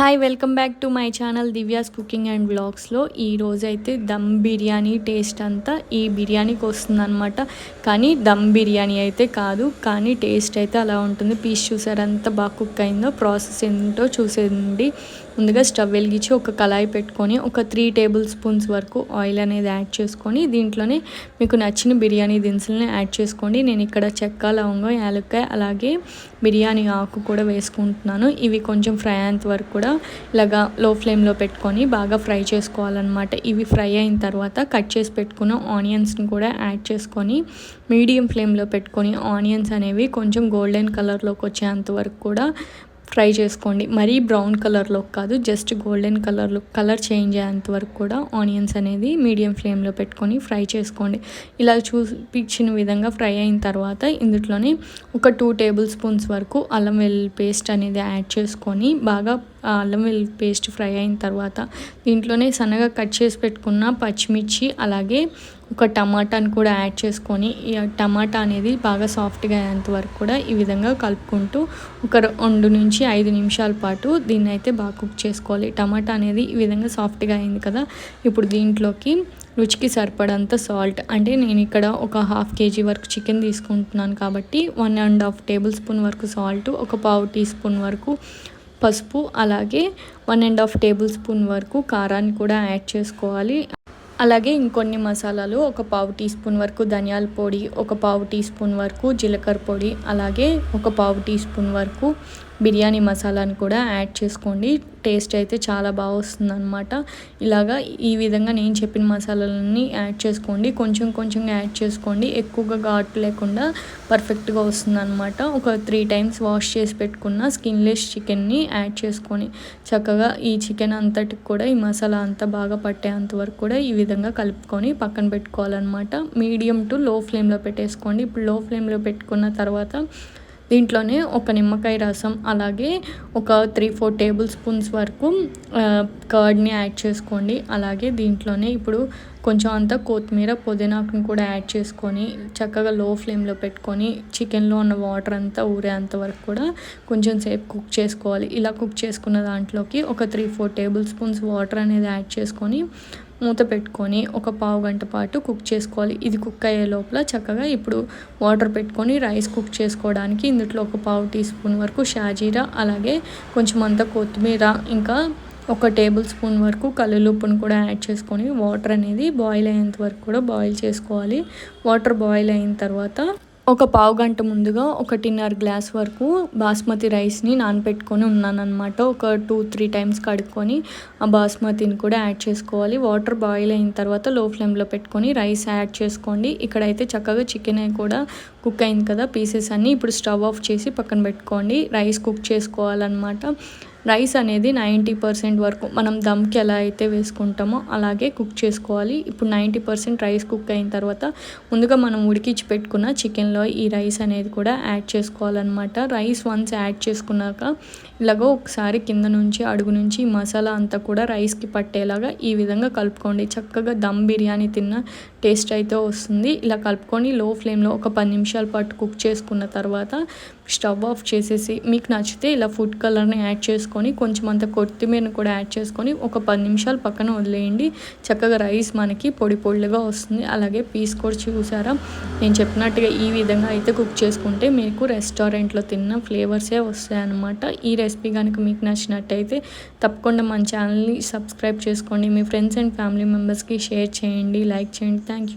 Hi welcome back to my channel Divya's cooking and బ్లాగ్స్లో ఈరోజు అయితే dum biryani taste అంతా ఈ బిర్యానీకి వస్తుందన్నమాట. కానీ దమ్ బిర్యానీ అయితే కాదు కానీ టేస్ట్ అయితే అలా ఉంటుంది. పీస్ చూసారంతా బాగా కుక్ అయిందో ప్రాసెస్ ఏంటో చూసేయండి. ముందుగా స్టవ్ వెలిగించి ఒక కళాయి పెట్టుకొని ఒక త్రీ టేబుల్ స్పూన్స్ వరకు ఆయిల్ అనేది యాడ్ చేసుకొని దీంట్లోనే మీకు నచ్చిన బిర్యానీ దినుసులని యాడ్ చేసుకోండి. నేను ఇక్కడ చెక్క లవంగం యాలక్కాయ అలాగే బిర్యానీ ఆకు కూడా వేసుకుంటున్నాను. ఇవి కొంచెం ఫ్రై అయ్యేంత వరకు కూడా ఇలాగా లో ఫ్లేమ్లో పెట్టుకొని బాగా ఫ్రై చేసుకోవాలన్నమాట. ఇవి ఫ్రై అయిన తర్వాత కట్ చేసి పెట్టుకున్న ఆనియన్స్ని కూడా యాడ్ చేసుకొని మీడియం ఫ్లేమ్లో పెట్టుకొని ఆనియన్స్ అనేవి కొంచెం గోల్డెన్ కలర్లోకి వచ్చేంత వరకు కూడా ఫ్రై చేసుకోండి. మరీ బ్రౌన్ కలర్లో కాదు జస్ట్ గోల్డెన్ కలర్లో కలర్ చేంజ్ అయ్యేంత వరకు కూడా ఆనియన్స్ అనేది మీడియం ఫ్లేమ్లో పెట్టుకొని ఫ్రై చేసుకోండి. ఇలా చూపించిన విధంగా ఫ్రై అయిన తర్వాత ఇందులోనే ఒక టూ టేబుల్ స్పూన్స్ వరకు అల్లం వెల్లుల్లి పేస్ట్ అనేది యాడ్ చేసుకొని బాగా అల్లం వెల్లుల్లి పేస్ట్ ఫ్రై అయిన తర్వాత దీంట్లోనే సన్నగా కట్ చేసి పెట్టుకున్న పచ్చిమిర్చి అలాగే ఒక టమాటాని కూడా యాడ్ చేసుకొని ఈ టమాటా అనేది బాగా సాఫ్ట్గా అయ్యేంత వరకు కూడా ఈ విధంగా కలుపుకుంటూ ఒక రెండు నుంచి ఐదు నిమిషాల పాటు దీన్ని అయితే బాగా కుక్ చేసుకోవాలి. టమాటా అనేది ఈ విధంగా సాఫ్ట్గా అయింది కదా ఇప్పుడు దీంట్లోకి రుచికి సరిపడంత సాల్ట్. అంటే నేను ఇక్కడ ఒక హాఫ్ కేజీ వరకు చికెన్ తీసుకుంటున్నాను కాబట్టి one and half tablespoon వరకు సాల్ట్ ఒక పావు టీ స్పూన్ వరకు పసుపు అలాగే one and half tablespoon వరకు కారాన్ని కూడా యాడ్ చేసుకోవాలి. అలాగే ఇంకొన్ని మసాలాలు ఒక పావు టీ స్పూన్ వరకు ధనియాల పొడి ఒక పావు టీ స్పూన్ వరకు జీలకర్ర పొడి అలాగే ఒక పావు టీ స్పూన్ వరకు బిర్యానీ మసాలాను కూడా యాడ్ చేసుకోండి. టేస్ట్ అయితే చాలా బాగా వస్తుంది అనమాట ఇలాగా ఈ విధంగా నేను చెప్పిన మసాలాలన్నీ యాడ్ చేసుకోండి. కొంచెం కొంచెం యాడ్ చేసుకోండి. ఎక్కువగా ఘాటు లేకుండా పర్ఫెక్ట్గా వస్తుంది అనమాట ఒక త్రీ టైమ్స్ వాష్ చేసి పెట్టుకున్న స్కిన్లెస్ చికెన్ని యాడ్ చేసుకొని చక్కగా ఈ చికెన్ అంతటికి కూడా ఈ మసాలా అంతా బాగా పట్టేంత వరకు కూడా ఈ విధంగా కలుపుకొని పక్కన పెట్టుకోవాలన్నమాట. మీడియం టు లో ఫ్లేమ్లో పెట్టేసుకోండి. ఇప్పుడు లో ఫ్లేమ్లో పెట్టుకున్న తర్వాత దీంట్లోనే ఒక నిమ్మకాయ రసం అలాగే ఒక త్రీ ఫోర్ టేబుల్ స్పూన్స్ వరకు కర్డ్ని యాడ్ చేసుకోండి. అలాగే దీంట్లోనే ఇప్పుడు కొంచెం అంతా కొత్తిమీర పుదీనాకుని కూడా యాడ్ చేసుకొని చక్కగా లో ఫ్లేమ్లో పెట్టుకొని చికెన్లో ఉన్న వాటర్ అంతా ఊరేంత వరకు కూడా కొంచెం సేపు కుక్ చేసుకోవాలి. ఇలా కుక్ చేసుకున్న దాంట్లోకి ఒక three four tablespoons water అనేది యాడ్ చేసుకొని మూత పెట్టుకొని ఒక పావు గంట పాటు కుక్ చేసుకోవాలి. ఇది కుక్ అయ్యే లోపల చక్కగా ఇప్పుడు వాటర్ పెట్టుకొని రైస్ కుక్ చేసుకోవడానికి ఇందులో ఒక పావు టీ స్పూన్ వరకు షాజీరా అలాగే కొంచెం అంత కొత్తిమీర ఇంకా ఒక టేబుల్ స్పూన్ వరకు కల్లులుప్పును కూడా యాడ్ చేసుకొని వాటర్ అనేది బాయిల్ అయ్యేంత వరకు కూడా బాయిల్ చేసుకోవాలి. వాటర్ బాయిల్ అయిన తర్వాత ఒక పావు గంట ముందుగా ఒకటిన్నర గ్లాస్ వరకు బాస్మతి రైస్ని నానపెట్టుకొని ఉన్నానన్నమాట. ఒక టూ త్రీ టైమ్స్ కడుక్కొని ఆ బాస్మతిని కూడా యాడ్ చేసుకోవాలి. వాటర్ బాయిల్ అయిన తర్వాత లో ఫ్లేమ్లో పెట్టుకొని రైస్ యాడ్ చేసుకోండి. ఇక్కడైతే చక్కగా చికెన్ కూడా కుక్ అయింది కదా. పీసెస్ అన్నీ ఇప్పుడు స్టవ్ ఆఫ్ చేసి పక్కన పెట్టుకోండి. రైస్ కుక్ చేసుకోవాలన్నమాట. రైస్ అనేది నైంటీ పర్సెంట్ వరకు మనం దమ్కి ఎలా అయితే వేసుకుంటామో అలాగే కుక్ చేసుకోవాలి. ఇప్పుడు నైంటీ పర్సెంట్ రైస్ కుక్ అయిన తర్వాత ముందుగా మనం ఉడికించి పెట్టుకున్న చికెన్లో ఈ రైస్ అనేది కూడా యాడ్ చేసుకోవాలన్నమాట. రైస్ వన్స్ యాడ్ చేసుకున్నాక ఇలాగో ఒకసారి కింద నుంచి అడుగు నుంచి మసాలా అంతా కూడా రైస్కి పట్టేలాగా ఈ విధంగా కలుపుకోండి. చక్కగా దమ్ బిర్యానీ తిన్న టేస్ట్ అయితే వస్తుంది. ఇలా కలుపుకొని లో ఫ్లేమ్లో ఒక పది నిమిషాల పాటు కుక్ చేసుకున్న తర్వాత స్టవ్ ఆఫ్ చేసేసి మీకు నచ్చితే ఇలా ఫుడ్ కలర్ని యాడ్ చేసుకొని కొంచెం అంత కొత్తిమీరని కూడా యాడ్ చేసుకొని ఒక పది నిమిషాలు పక్కన వదిలేయండి. చక్కగా రైస్ మనకి పొడి పొడిగా వస్తుంది. అలాగే పీస్ కూడా చూసారా? నేను చెప్పినట్టుగా ఈ విధంగా అయితే కుక్ చేసుకుంటే మీకు రెస్టారెంట్లో తిన్న ఫ్లేవర్సే వస్తాయి అన్నమాట ఈ రెసిపీ కనుక మీకు నచ్చినట్టయితే తప్పకుండా మన ఛానల్ని సబ్స్క్రైబ్ చేసుకోండి. మీ ఫ్రెండ్స్ అండ్ ఫ్యామిలీ మెంబర్స్కి షేర్ చేయండి. లైక్ చేయండి. Thank you